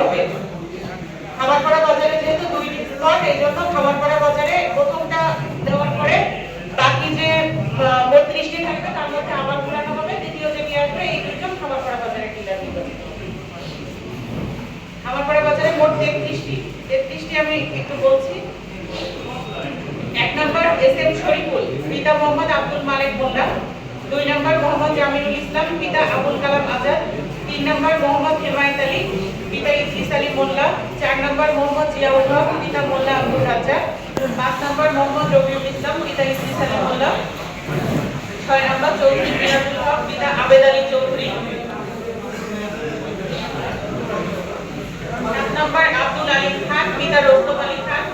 হবে খামারপাড়া বাজারে যেহেতু দুই প্লট এই জন্য খামারপাড়া বাজারে প্রথমটা দেওয়ার পরে বাকি যে বত্রিশটি থাকবে, তার মধ্যে আবার ঘুরানো হবে। দ্বিতীয় যে নিয়ে আসবে, এই দুজন খামারপাড়া বাজারে কিলার নিল খামারপাড়া বাজারে মোট তেত্রিশটি। তেত্রিশটি আমি একটু বলছি। এক নম্বর এস এম শরীফুল, পিতা মোহাম্মদ আব্দুল মালিক মোল্লা দুই নম্বর মোহাম্মদ জামিরুল ইসলাম, পিতা আবুল কালাম আজাদ। তিন নম্বর মোহাম্মদ হেমায়ত আলী পিতা ইদ্রিস আলী মোল্লা, চার নম্বর মোহাম্মদ জিয়াউল হক পিতা মোল্লা আব্দুল রাজ্জাক, পাঁচ নম্বর মোহাম্মদ রবিউল ইসলাম, পিতা ইদ্রিস আলী মোল্লা, ছয় নম্বর চৌধুরী মিরাজুল হক, পিতা আবেদ আলী চৌধুরী। সাত নম্বর আব্দুল আলী খান, পিতা রৌদ্র আলী খান।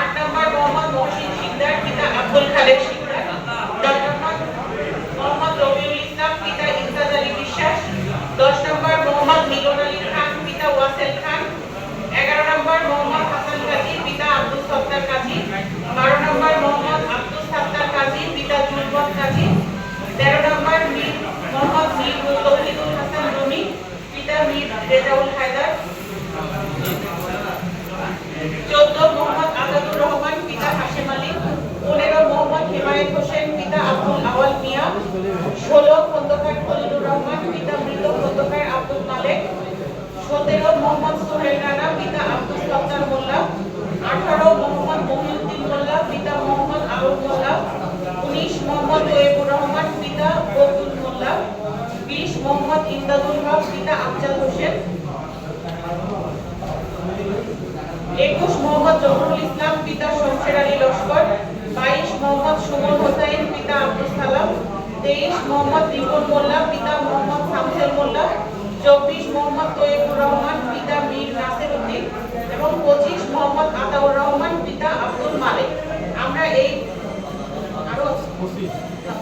আট নম্বর মোহাম্মদ মহসিন শিকদার, পিতা আব্দুল খালেক শিকদার দশ নম্বর মোহাম্মদ রবিউল ইসলাম পিতা ইমতাজ আলী বিশ্বাস দশ নম্বর মোহাম্মদ মিলন আলী খান পিতা ওয়াসেল খান এগারো নম্বর মোহাম্মদ হাসান কাজী পিতা আব্দুল সত্তার কাজী বারো নম্বর মোহাম্মদ আব্দুল সত্তার কাজী পিতা জুলবত কাজী তেরো নম্বর মীর মোহাম্মদ মীর তৌহিদুল হাসান রুমি পিতা মীর রেজাউল হায়দার চোদ্দ মোহাম্মদ আজাদুর রহমান পিতা হাশেম আলী পনেরো মোহাম্মদ হোসেন, পিতা আব্দুল আওয়াল মিয়া, ষোলো খন্দকার খলিলুর রহমান, পিতা মৃত খন্দকার আব্দুল মালেক, সতেরো মোহাম্মদ সোহেল রানা, পিতা আব্দুল সত্তার মোল্লা, আঠারো মোহাম্মদ মহিউদ্দিন মোল্লা, পিতা মোহাম্মদ আরুল মোল্লা, উনিশ মোহাম্মদ ওয়েবুর রহমান, পিতা বকুল মোল্লা, বিশ মোহাম্মদ ইমদাদুল হক পিতা আফজাল হোসেন একুশ মোহাম্মদ জহুরুল ইসলাম পিতা শমশের আলী লস্কর বাইশ মোহাম্মদ সুমন হোসাইন পিতা আব্দুল সালাম তেইশ মোহাম্মদ রিপন মোল্লা, পিতা মোহাম্মদ শামসুল মোল্লা, চব্বিশ মোহাম্মদ তৈবুর রহমান, পিতা মীর নাসির উদ্দিন এবং পঁচিশ মোহাম্মদ আতাউর রহমান, পিতা আব্দুল মালিক। আমরা এই আরও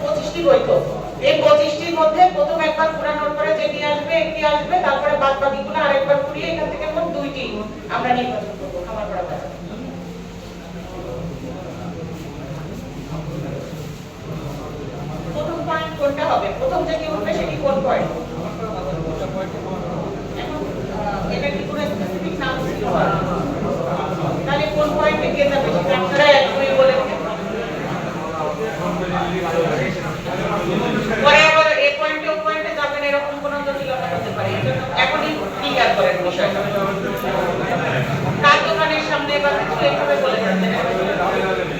পঁচিশটি বইতো এই পঁচিশটির মধ্যে প্রথম একবার পুরানোর পরে যেটি আসবে একটি আসবে, তারপরে বাদ বাকিগুলো আরেকবার পুরিয়ে এখান থেকে মোট দুইটি আমরা নির্বাচন করব, খামার করা বাজার। প্রথম কোনটা হবে। প্রথম যেটি উঠবে সেটি কোন পয়েন্ট কোনো পয়েন্টে কে যাবে সেটা এরকম কোনো এখনই ক্লিয়ার করেন দোকানের সামনে বা কিছু এইভাবে বলে যাচ্ছেন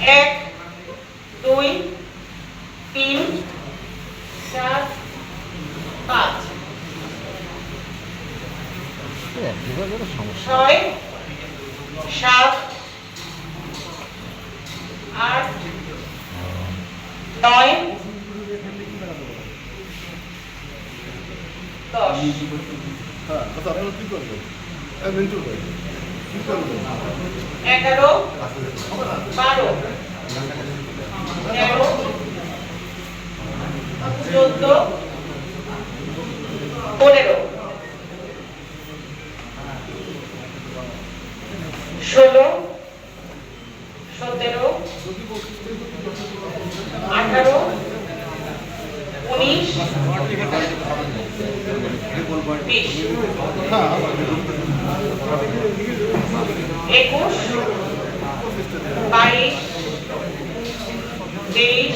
এক দুই তিন চার পাঁচ। ছয় সাত আট নয় দশ। হ্যাঁ আচ্ছা এগারো বারো। তেরো চোদ্দ পনেরো। ষোলো সতেরো আঠারো উনিশ বিশ। একুশ বাইশ তেইশ